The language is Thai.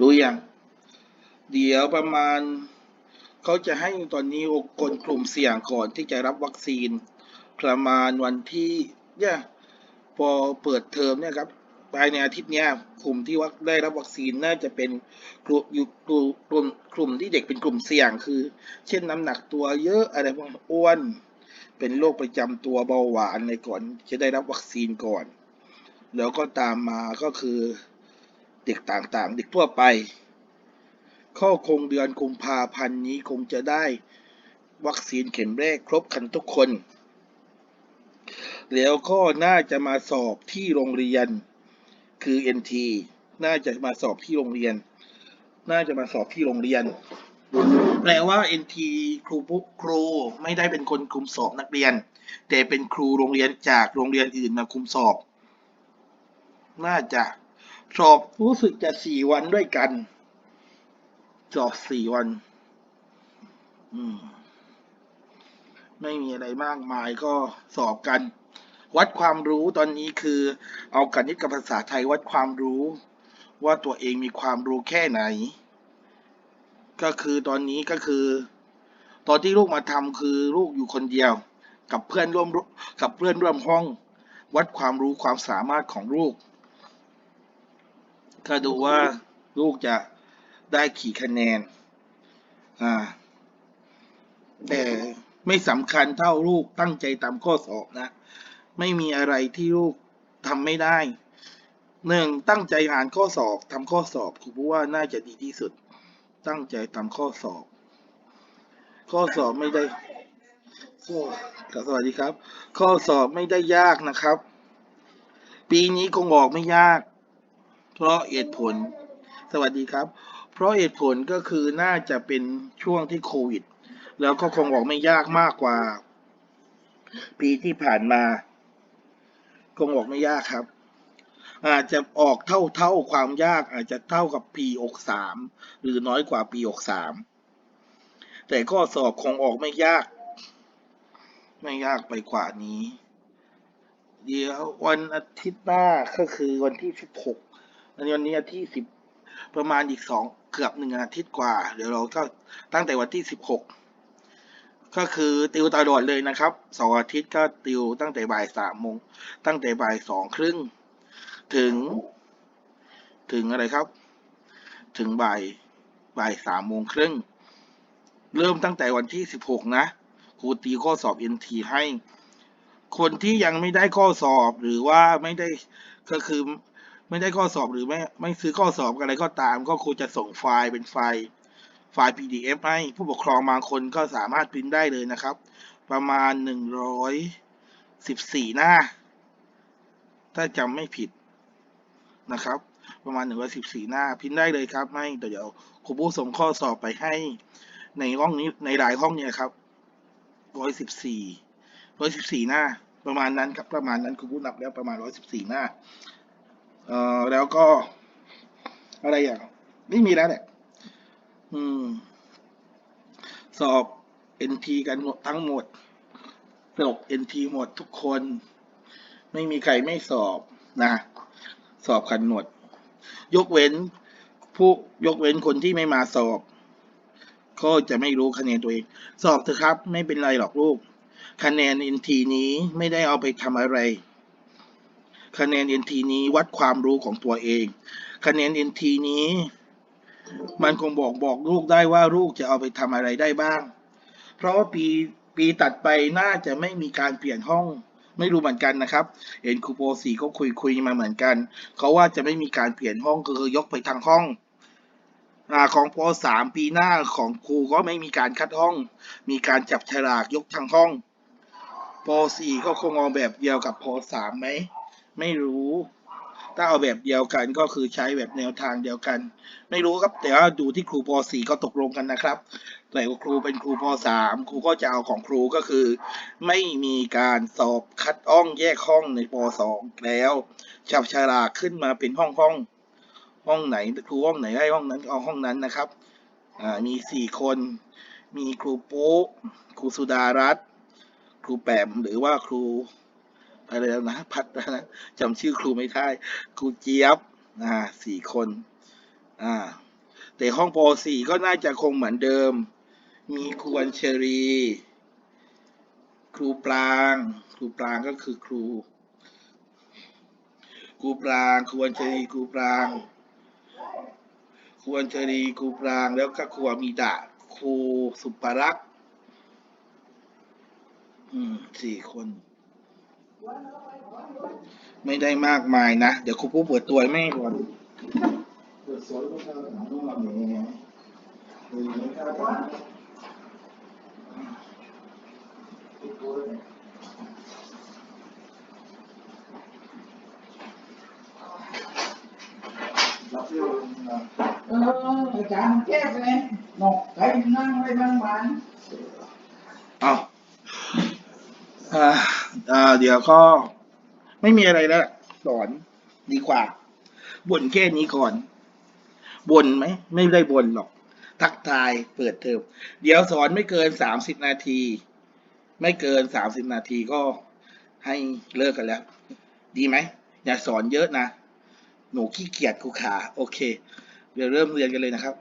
รู้ยัง เดี๋ยวประมาณเขาจะให้ตอนนี้คนกลุ่มเสี่ยงก่อนที่จะรับวัคซีน ประมาณวันที่เนี่ยพอเปิดเทอมเนี่ยครับภายในอาทิตย์เนี้ยกลุ่มที่ว่าได้รับวัคซีนน่าจะเป็นกลุ่มอยู่กลุ่มกลุ่มที่เด็กเป็นกลุ่มเสี่ยงคือ เช่นน้ำหนักตัวเยอะอะไรพวกอ้วน เป็นโรคประจำตัวเบาหวานในก่อน จะได้รับวัคซีนก่อน แล้วก็ตามมาก็คือ เด็กต่างๆ เด็กทั่วไป ข้อคงเดือนกุมภาพันธ์นี้คงจะได้วัคซีนเข็มแรกครบกันทุกคน แล้วก็น่าจะมาสอบที่โรงเรียน คือ NT น่าจะมาสอบที่โรงเรียน น่าจะมาสอบที่โรงเรียน แปลว่า NT ครูปุ๊ครูไม่ได้เป็นคนคุมสอบนักเรียน แต่เป็นครูโรงเรียนจากโรงเรียนอื่นมาคุมสอบ น่าจะ สอบรู้สึกจะสี่วันด้วยกัน สอบสี่วัน อืม ไม่มีอะไรมากมายก็สอบกัน วัดความรู้ตอนนี้คือ เอากณิตกับภาษาไทยวัดความรู้ ว่าตัวเองมีความรู้แค่ไหน ก็คือตอนนี้ก็คือ ตอนที่ลูกมาทำคือลูกอยู่คนเดียว กับเพื่อนร่วมกับเพื่อนร่วมห้อง วัดความรู้ความสามารถของลูก ก็ดูว่าลูกจะได้กี่คะแนน อ่า แต่ไม่สำคัญเท่าลูกตั้งใจตามข้อสอบนะ ไม่มีอะไรที่ลูกทำไม่ได้หนึ่งตั้งใจอ่านข้อสอบทำข้อสอบครูพูดว่าน่าจะดีที่สุด ตั้งใจทำข้อสอบ ข้อสอบไม่ได้ข้อสวัสดีครับ ข้อสอบไม่ได้ยากนะครับ ปีนี้คงออกไม่ยาก เพราะเหตุผล สวัสดีครับ เพราะเหตุผลก็คือน่าจะเป็นช่วงที่โควิด แล้วก็คงออกไม่ยากมากกว่า ปีที่ผ่านมา คงออกไม่ยากครับ อาจจะออกเท่าเท่าความยากอาจจะเท่ากับปีอกสามหรือน้อยกว่าปีอกสามแต่ข้อสอบคงออกไม่ยาก ไม่ยากไปกว่านี้เดี๋ยววันอาทิตย์หน้าก็คือวันที่สิบหก อันนี้วันนี้ทิตย์สิบประมาณอีกสองเกือบหนึ่งอาทิตย์กว่า เดี๋ยวเราก็ตั้งแต่วันที่สิบหกก็คือติวตลอดเลยนะครับเสาร์อาทิตย์ก็ติวตั้งแต่บ่ายสามโมงตั้งแต่บ่ายสองครึ่งถึง ถึงอะไรครับ ถึงบ่ายบ่ายสามโมงครึ่งเริ่มตั้งแต่วันที่สิบหกนะครูตีข้อสอบ NT ให้ คนที่ยังไม่ได้ข้อสอบหรือว่าไม่ได้ก็คือ ไม่ได้ข้อสอบหรือไม่ไม่ซื้อข้อสอบอะไรก็ตาม ก็ครูจะส่งไฟล์เป็นไฟล์ไฟล์ PDF ให้ผู้ปกครองบางคนก็สามารถพิมพ์ได้เลยนะครับ ประมาณหนึ่งร้อยสิบสี่หน้า ถ้าจำไม่ผิดนะครับ ประมาณหนึ่งร้อยสิบสี่หน้าพิมพ์ได้เลยครับไม่เดี๋ยวครูผู้ส่งข้อสอบไปให้ในห้องนี้ในหลายห้องเนี่ยครับร้อยสิบสี่ร้อยสิบสี่หน้า ประมาณนั้นครับประมาณนั้นครูผู้นับแล้วประมาณร้อยสิบสี่หน้า เอ่อแล้วก็ อะไรอย่างไม่มีแล้วแหละอืม สอบ NT กันหมดทั้งหมดสอบ NT หมดทุกคน ไม่มีใครไม่สอบนะ สอบกันหมดยกเว้น ผู้ยกเว้นคนที่ไม่มาสอบ ก็จะไม่รู้คะแนนตัวเอง สอบเถอะครับ ไม่เป็นไรหรอกลูก คะแนน NT นี้ไม่ได้เอาไปทำอะไร คะแนน NT นี้วัดความรู้ของตัวเอง คะแนน NT นี้ มันคงบอกบอกลูกได้ว่าลูกจะเอาไปทำอะไรได้บ้าง เพราะว่าปีปีตัดไปน่าจะไม่มีการเปลี่ยนห้อง ไม่รู้เหมือนกันนะครับเห็นครูโปสีก็คุยคุยมาเหมือนกัน เขาว่าจะไม่มีการเปลี่ยนห้องก็คือยกไปทางห้องอของปสามปีหน้าของครูก็ไม่มีการคัดห้อง มีการจับฉลากยกทางห้องปสี่ก็คงเอาแบบเดียวกับปสามไหม ไม่รู้ ถ้าเอาแบบเดียวกันก็คือใช้แบบแนวทางเดียวกัน ไม่รู้ครับแต่ว่าดูที่ครูป .4 ก็ตกลงกันนะครับ แต่ว่าครูเป็นครูป .3 ครูก็จะเอาของครูก็คือ ไม่มีการสอบคัดอ้องแยกห้องในป .2 แล้วจับฉลากขึ้นมาเป็นห้องห้องห้องไหนครูห้องไหนให้ห้องนั้นเอาห้องนั้นนะครับอ่ามีสี่คน มีครูโป๊ครูสุดารัตน์ ครูแปมหรือว่าครู อะไรแล้วนะพัดนะจำชื่อครูไม่ได้ครูเจี๊ยบอ่าสี่คนอ่าแต่ห้องป .4 ก็น่าจะคงเหมือนเดิม มีครูอัญเชรี ครูปราง ครูปรางก็คือครู ครูปราง ครูอัญเชรี ครูปราง ครูอัญเชรี ครูปราง แล้วก็ครูอมีดะ ครูสุปรักษ์ อืมสี่คน ไม่ได้มากมายนะ เดี๋ยวครูผู้เปิดตัวให้แม่ก่อนเปิดสอนก็จะหาลูกมาแม่เออไม่กล้าทำปิดตัวเลยรับเรื่องนะเอออาจารย์แก้ไปเลยนกใครนั่งไว้บ้างบ้านเอา อ่าอ่าเดี๋ยวก็ไม่มีอะไรแล้วสอนดีกว่าบ่นแค่นี้ก่อนบ่นไหม ไม่ได้บ่นหรอก ทักทายเปิดเทอมเดี๋ยวสอนไม่เกินสามสิบนาที ไม่เกินสามสิบนาทีก็ให้เลิกกันแล้ว ดีไหม อย่าสอนเยอะนะ หนูขี้เกียจครูขา โอเค เดี๋ยวเริ่มเรียนกันเลยนะครับ